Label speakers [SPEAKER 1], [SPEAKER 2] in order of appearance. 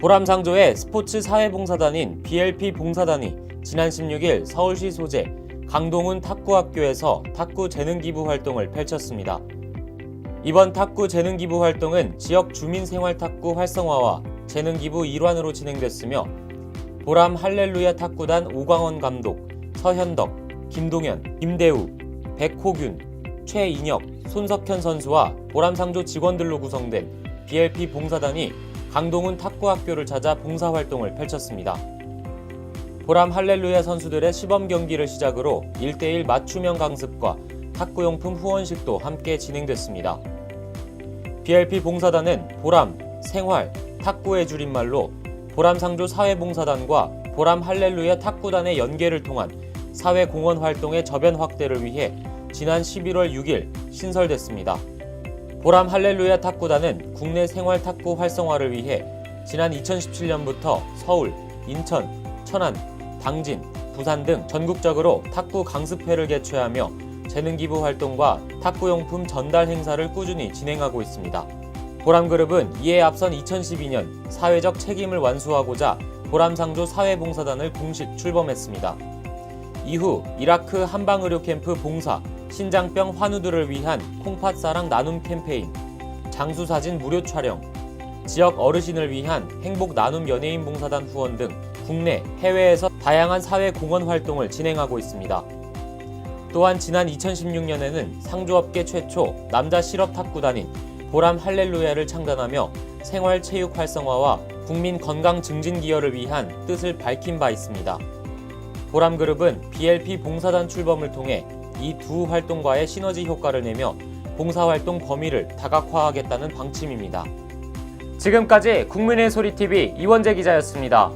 [SPEAKER 1] 보람상조의 스포츠 사회봉사단인 BLP 봉사단이 지난 16일 서울시 소재 강동훈 탁구학교에서 탁구 재능기부 활동을 펼쳤습니다. 이번 탁구 재능기부 활동은 지역 주민 생활 탁구 활성화와 재능기부 일환으로 진행됐으며 보람 할렐루야 탁구단 오광원 감독, 서현덕, 김동현, 김대우, 백호균, 최인혁, 손석현 선수와 보람상조 직원들로 구성된 BLP 봉사단이 강동훈 탁구학교를 찾아 봉사활동을 펼쳤습니다. 보람 할렐루야 선수들의 시범 경기를 시작으로 1대1 맞춤형 강습과 탁구용품 후원식도 함께 진행됐습니다. BLP 봉사단은 보람, 생활, 탁구의 줄임말로 보람상조 사회봉사단과 보람 할렐루야 탁구단의 연계를 통한 사회공헌 활동의 저변 확대를 위해 지난 11월 6일 신설됐습니다. 보람 할렐루야 탁구단은 국내 생활 탁구 활성화를 위해 지난 2017년부터 서울, 인천, 천안, 당진, 부산 등 전국적으로 탁구 강습회를 개최하며 재능기부 활동과 탁구용품 전달 행사를 꾸준히 진행하고 있습니다. 보람그룹은 이에 앞선 2012년 사회적 책임을 완수하고자 보람상조 사회봉사단을 공식 출범했습니다. 이후 이라크 한방의료 캠프 봉사, 신장병 환우들을 위한 콩팥사랑 나눔 캠페인, 장수사진 무료 촬영, 지역 어르신을 위한 행복 나눔 연예인 봉사단 후원 등 국내, 해외에서 다양한 사회 공헌 활동을 진행하고 있습니다. 또한 지난 2016년에는 상조업계 최초 남자 실업 탁구단인 보람 할렐루야를 창단하며 생활 체육 활성화와 국민 건강 증진 기여를 위한 뜻을 밝힌 바 있습니다. 보람그룹은 BLP 봉사단 출범을 통해 이 두 활동과의 시너지 효과를 내며 봉사활동 범위를 다각화하겠다는 방침입니다. 지금까지 국민의 소리TV 이원재 기자였습니다.